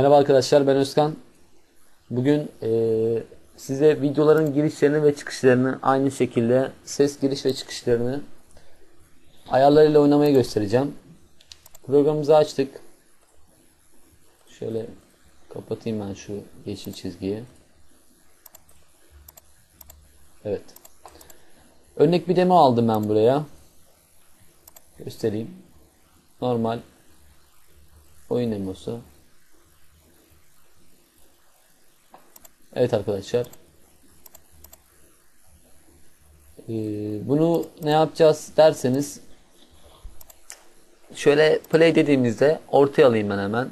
Merhaba arkadaşlar ben Özkan. Bugün eee, size videoların girişlerini ve çıkışlarını aynı şekilde ses giriş ve çıkışlarını ayarlarıyla oynamayı göstereceğim. Programımızı açtık. Şöyle kapatayım ben şu yeşil çizgiyi. Evet. Örnek bir demo aldım ben buraya. Göstereyim. Normal oyun demosu. Evet arkadaşlar. Ee, bunu ne yapacağız derseniz şöyle play dediğimizde ortaya alayım ben hemen.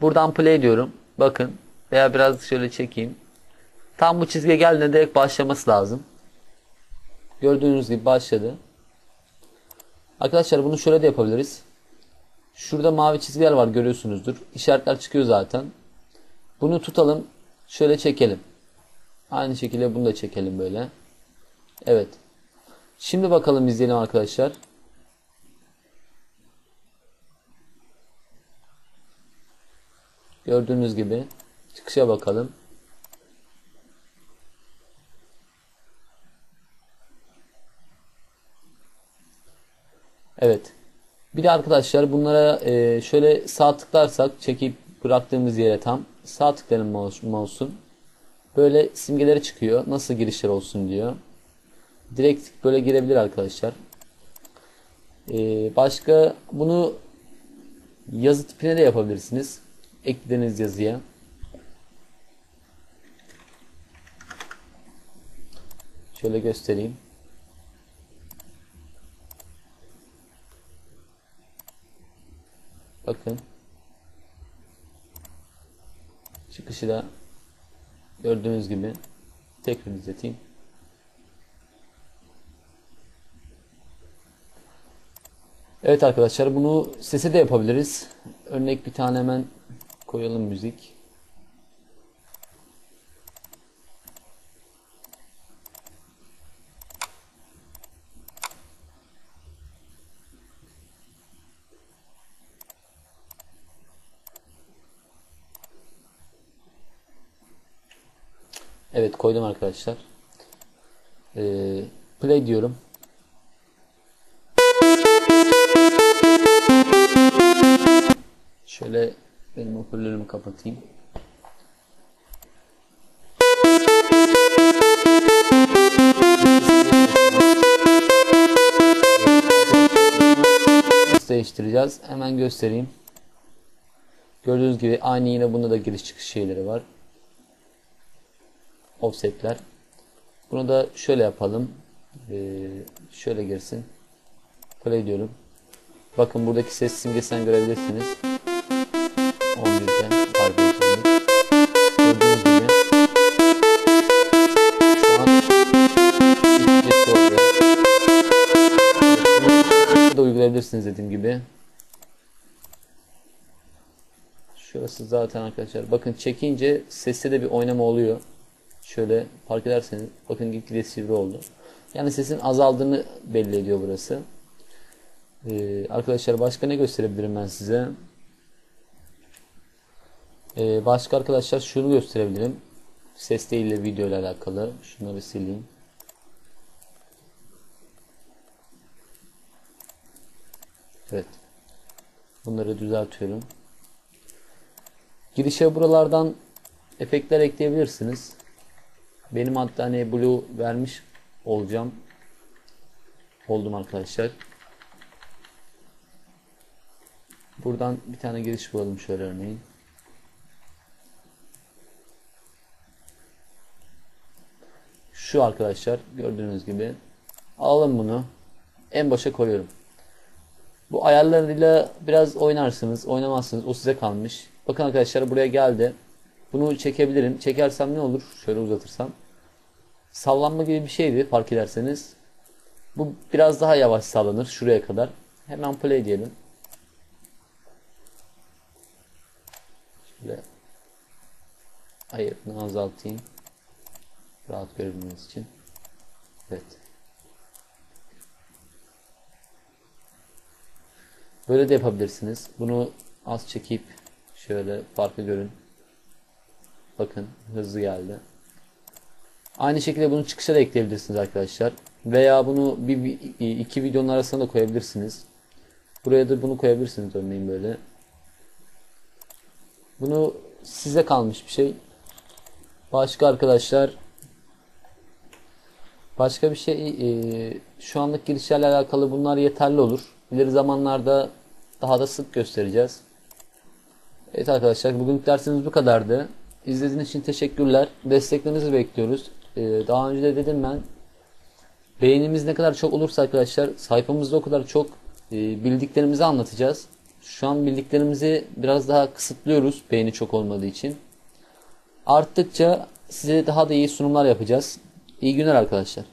Buradan play diyorum. Bakın veya biraz şöyle çekeyim. Tam bu çizgiye geldiğinde direkt başlaması lazım. Gördüğünüz gibi başladı. Arkadaşlar bunu şöyle de yapabiliriz. Şurada mavi çizgiler var görüyorsunuzdur. İşaretler çıkıyor zaten. Bunu tutalım. Şöyle çekelim. Aynı şekilde bunu da çekelim böyle. Evet. Şimdi bakalım izleyelim arkadaşlar. Gördüğünüz gibi çıkışa bakalım. Evet. Bir de arkadaşlar bunlara e, şöyle sağ tıklarsak çekip bıraktığımız yere tam sağ tıklayalım mouse- mouse'un. Böyle simgeleri çıkıyor. Nasıl girişler olsun diyor. Direkt böyle girebilir arkadaşlar. E, başka bunu yazı tipine de yapabilirsiniz. Eklediğiniz yazıya. Şöyle göstereyim. Bakın. Çıkışı da gördüğünüz gibi tekrar izleteyim. Evet arkadaşlar bunu sese de yapabiliriz. Örnek bir tane hemen koyalım müzik. Evet koydum arkadaşlar. Ee, play diyorum. Şöyle benim hoparlörümü kapatayım. Nasıl değiştireceğiz? Hemen göstereyim. Gördüğünüz gibi aynı yine bunda da giriş çıkış şeyleri var offsetler. Bunu da şöyle yapalım. Ee, şöyle girsin. Play diyorum. Bakın buradaki ses simgesinden görebilirsiniz. 11'de pardon şimdi. Gördüğünüz gibi şu an da uygulayabilirsiniz dediğim gibi. Şurası zaten arkadaşlar. Bakın çekince seste de bir oynama oluyor. Şöyle fark ederseniz bakın gitgide sivri oldu. Yani sesin azaldığını belli ediyor burası. Ee, arkadaşlar başka ne gösterebilirim ben size? Ee, başka arkadaşlar şunu gösterebilirim. Ses değil de video ile alakalı. Şunları sileyim. Evet. Bunları düzeltiyorum. Girişe buralardan efektler ekleyebilirsiniz. Benim hatta hani blue vermiş olacağım. Oldum arkadaşlar. Buradan bir tane giriş bulalım şöyle örneğin. Şu arkadaşlar gördüğünüz gibi. Alalım bunu. En başa koyuyorum. Bu ayarlarıyla biraz oynarsınız, oynamazsınız. O size kalmış. Bakın arkadaşlar buraya geldi. Bunu çekebilirim. Çekersem ne olur? Şöyle uzatırsam. Sallanma gibi bir şeydi fark ederseniz. Bu biraz daha yavaş sallanır şuraya kadar. Hemen play diyelim. Şöyle ayarını azaltayım. Rahat görebilmeniz için. Evet. Böyle de yapabilirsiniz. Bunu az çekip Şöyle farkı görün. Bakın hızlı geldi. Aynı şekilde bunu çıkışa da ekleyebilirsiniz arkadaşlar. Veya bunu bir, bir iki videonun arasına da koyabilirsiniz. Buraya da bunu koyabilirsiniz örneğin böyle. Bunu size kalmış bir şey. Başka arkadaşlar başka bir şey e, şu anlık girişlerle alakalı bunlar yeterli olur. İleri zamanlarda daha da sık göstereceğiz. Evet arkadaşlar bugünkü dersimiz bu kadardı. İzlediğiniz için teşekkürler. Desteklerinizi bekliyoruz. Ee, daha önce de dedim ben. Beğenimiz ne kadar çok olursa arkadaşlar sayfamızda o kadar çok e, bildiklerimizi anlatacağız. Şu an bildiklerimizi biraz daha kısıtlıyoruz beğeni çok olmadığı için. Arttıkça size daha da iyi sunumlar yapacağız. İyi günler arkadaşlar.